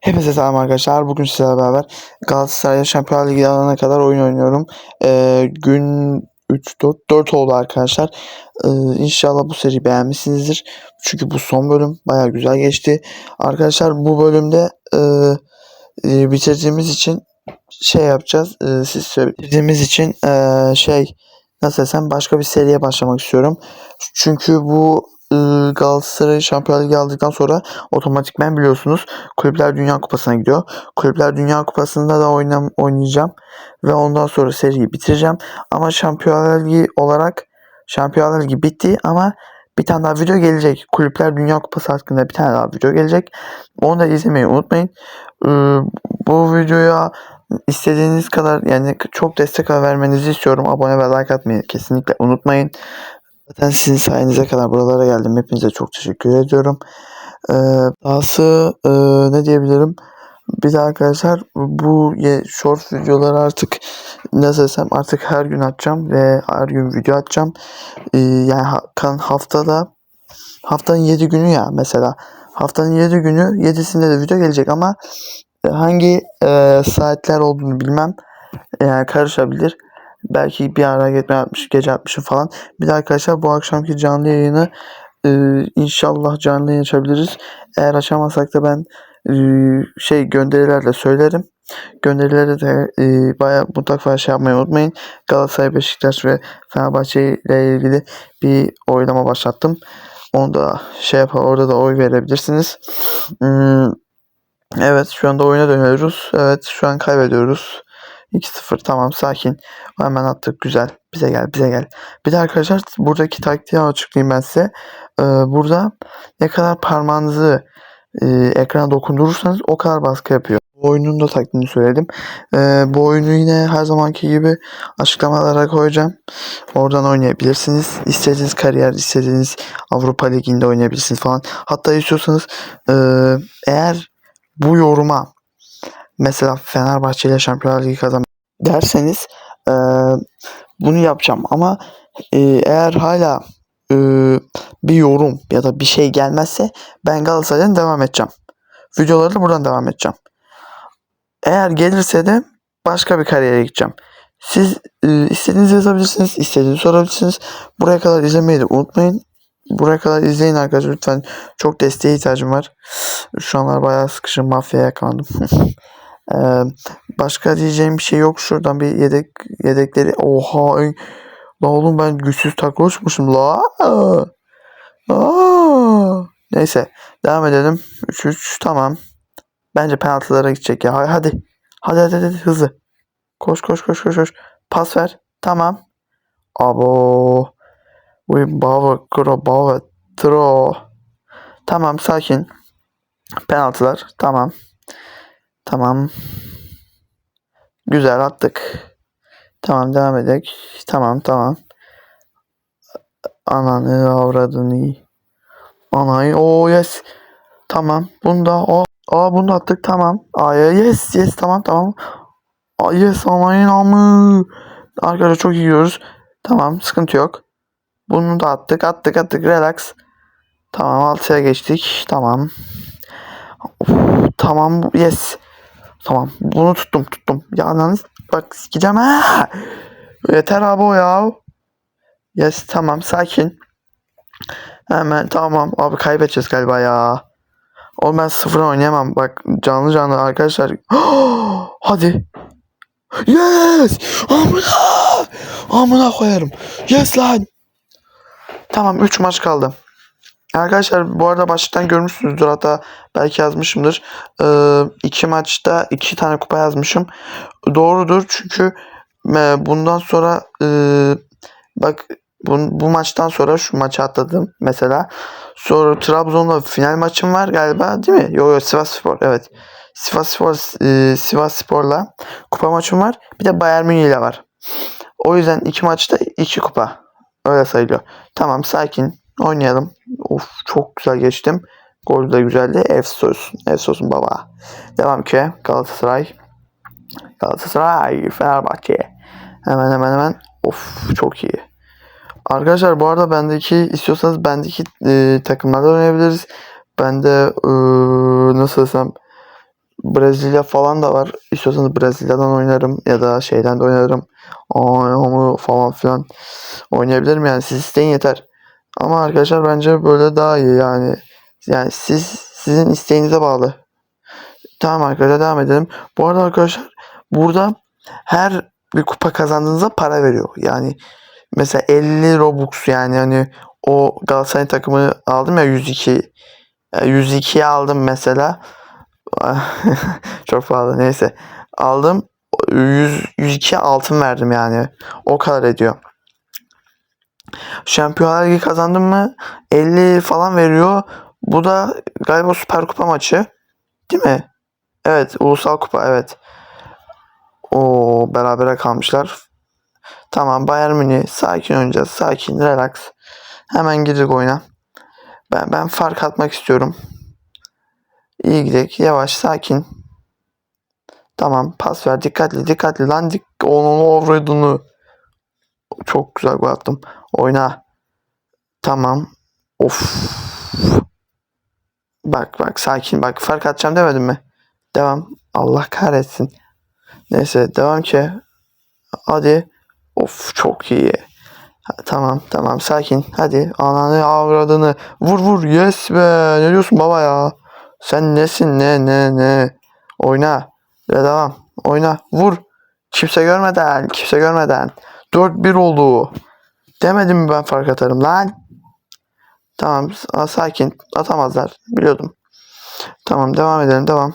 Hepinize selam arkadaşlar. Bugün sizlerle beraber Galatasaray'a Şampiyonlar Ligi alana kadar oyun oynuyorum. Ee, gün 3 4 4 oldu arkadaşlar. Ee, inşallah bu seriyi beğenmişsinizdir. Çünkü bu son bölüm baya güzel geçti. Arkadaşlar bu bölümde e, e, bitirdiğimiz için şey yapacağız. E, siz söyle- bitirdiğimiz için e, şey nasıl desem başka bir seriye başlamak istiyorum. Çünkü bu Galatasaray Şampiyonlar Ligi aldıktan sonra otomatikmen biliyorsunuz Kulüpler Dünya Kupası'na gidiyor. Kulüpler Dünya Kupası'nda da oynayacağım ve ondan sonra seriyi bitireceğim. Ama Şampiyonlar Ligi olarak Şampiyonlar Ligi bitti ama bir tane daha video gelecek. Kulüpler Dünya Kupası hakkında bir tane daha video gelecek. Onu da izlemeyi unutmayın. Bu videoya istediğiniz kadar yani çok destek vermenizi istiyorum. Abone ve like atmayı kesinlikle unutmayın. Zaten sizin sayenize kadar buralara geldim. Hepinize çok teşekkür ediyorum. Ee, dahası e, ne diyebilirim? Bir de arkadaşlar bu short videoları artık nasıl desem artık her gün atacağım ve her gün video atacağım. Ee, yani kan haftada haftanın 7 günü ya mesela haftanın 7 günü 7'sinde de video gelecek ama hangi e, saatler olduğunu bilmem. Yani karışabilir. Belki bir ara gece atmış, gece atmışım falan. Bir de arkadaşlar bu akşamki canlı yayını e, inşallah canlı yayın açabiliriz. Eğer açamazsak da ben e, şey gönderilerle söylerim. Gönderileri de e, bayağı mutlaka şey yapmayı unutmayın. Galatasaray, Beşiktaş ve Fenerbahçe ile ilgili bir oylama başlattım. Onu da şey yapar, orada da oy verebilirsiniz. Hmm, evet şu anda oyuna dönüyoruz. Evet şu an kaybediyoruz. 2-0 tamam sakin. Hemen attık güzel. Bize gel bize gel. Bir de arkadaşlar buradaki taktiği açıklayayım ben size. Ee, burada ne kadar parmağınızı e, ekrana dokundurursanız o kadar baskı yapıyor. Bu oyunun da taktiğini söyledim. Ee, bu oyunu yine her zamanki gibi açıklamalara koyacağım. Oradan oynayabilirsiniz. İstediğiniz kariyer, istediğiniz Avrupa Ligi'nde oynayabilirsiniz falan. Hatta istiyorsanız e, eğer bu yoruma mesela Fenerbahçe ile Şampiyonlar Ligi kazan derseniz e, bunu yapacağım ama e, eğer hala e, bir yorum ya da bir şey gelmezse ben Galatasaray'dan devam edeceğim. Videoları da buradan devam edeceğim. Eğer gelirse de başka bir kariyere gideceğim. Siz e, istediğinizi yazabilirsiniz, istediğinizi sorabilirsiniz. Buraya kadar izlemeyi de unutmayın. Buraya kadar izleyin arkadaşlar lütfen. Çok desteğe ihtiyacım var. Şu anlar bayağı sıkışım mafyaya yakalandım. Ee, başka diyeceğim bir şey yok. Şuradan bir yedek yedekleri. Oha. La oğlum ben güçsüz takroşmuşum la. Aa. Neyse devam edelim. 3-3 tamam. Bence penaltılara gidecek ya. Hadi. Hadi hadi hadi hızlı. Koş koş koş koş koş. Pas ver. Tamam. Abo. We bava kro bava tro. Tamam sakin. Penaltılar. Tamam. Tamam. Güzel attık. Tamam devam edelim. Tamam tamam. Ananı avradını. Anayı. Oo yes. Tamam. Bunda o. Aa bunu attık. Tamam. Aa yes yes tamam tamam. Aa yes anayın amı. Arkadaşlar çok iyi gidiyoruz. Tamam sıkıntı yok. Bunu da attık attık attık relax. Tamam altıya geçtik. Tamam. Of, tamam yes. Tamam. Bunu tuttum tuttum. Ya lan bak sikeceğim ha. Yeter abi o ya. Yes tamam sakin. Hemen tamam abi kaybedeceğiz galiba ya. Oğlum ben sıfır oynayamam. Bak canlı canlı arkadaşlar. Hadi. Yes. Amına. Amına koyarım. Yes lan. Tamam 3 maç kaldı. Arkadaşlar bu arada başlıktan görmüşsünüzdür hatta belki yazmışımdır. Ee, iki maçta iki tane kupa yazmışım. Doğrudur çünkü e, bundan sonra e, bak bu, bu maçtan sonra şu maçı atladım mesela. Sonra Trabzon'la final maçım var galiba değil mi? Yok yok Sivasspor evet. Sivasspor e, Sivasspor'la kupa maçım var. Bir de Bayern Münih ile var. O yüzden iki maçta iki kupa. Öyle sayılıyor. Tamam sakin oynayalım. Of çok güzel geçtim. Gol de güzeldi. Efsos. Efsos'un baba. Devam ki Galatasaray. Galatasaray. Fenerbahçe. Hemen hemen hemen. Of çok iyi. Arkadaşlar bu arada bendeki istiyorsanız bendeki e, takımlarda oynayabiliriz. Ben de eee, nasıl desem Brezilya falan da var. İstiyorsanız Brezilya'dan oynarım ya da şeyden de oynarım. Aa, falan filan oynayabilirim yani siz isteyin yeter. Ama arkadaşlar bence böyle daha iyi yani. Yani siz sizin isteğinize bağlı. Tamam arkadaşlar devam edelim. Bu arada arkadaşlar burada her bir kupa kazandığınızda para veriyor. Yani mesela 50 Robux yani hani o Galatasaray takımı aldım ya 102 e, 102'ye aldım mesela. Çok pahalı neyse. Aldım 100 102 altın verdim yani. O kadar ediyor. Şampiyonlar Ligi kazandım mı 50 falan veriyor. Bu da galiba Süper Kupa maçı. Değil mi? Evet, Ulusal Kupa evet. O berabere kalmışlar. Tamam Bayern Münih sakin oynayacağız. Sakin, relax. Hemen girdik oyuna. Ben ben fark atmak istiyorum. İyi gidelim. Yavaş, sakin. Tamam, pas ver. Dikkatli, dikkatli lan. Dik onun avradını. Çok güzel gol attım. Oyna. Tamam. Of. Bak bak sakin bak fark atacağım demedim mi? Devam. Allah kahretsin. Neyse devam ki. Hadi. Of çok iyi. Ha, tamam tamam sakin. Hadi ananı avradını. Vur vur. Yes be. Ne diyorsun baba ya? Sen nesin ne ne ne? Oyna. Ve devam. Oyna. Vur. Kimse görmeden. Kimse görmeden. 4-1 oldu. Demedim mi ben fark atarım lan? Tamam sakin. Atamazlar. Biliyordum. Tamam devam edelim devam.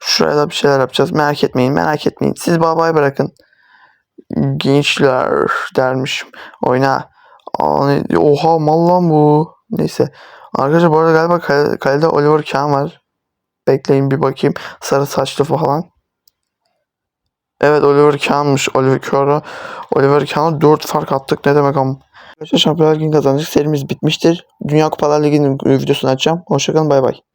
Şuraya da bir şeyler yapacağız. Merak etmeyin merak etmeyin. Siz babaya bırakın. Gençler dermiş. Oyna. Oha mal lan bu. Neyse. Arkadaşlar bu arada galiba kale- kalede Oliver Kahn var. Bekleyin bir bakayım. Sarı saçlı falan. Evet Oliver Kahn'mış. Oliver Kahn'a Oliver Kahn'a 4 fark attık. Ne demek ama. Şampiyonlar Ligi'ni kazandık. Serimiz bitmiştir. Dünya Kupalar Ligi'nin videosunu açacağım. Hoşçakalın bay bay.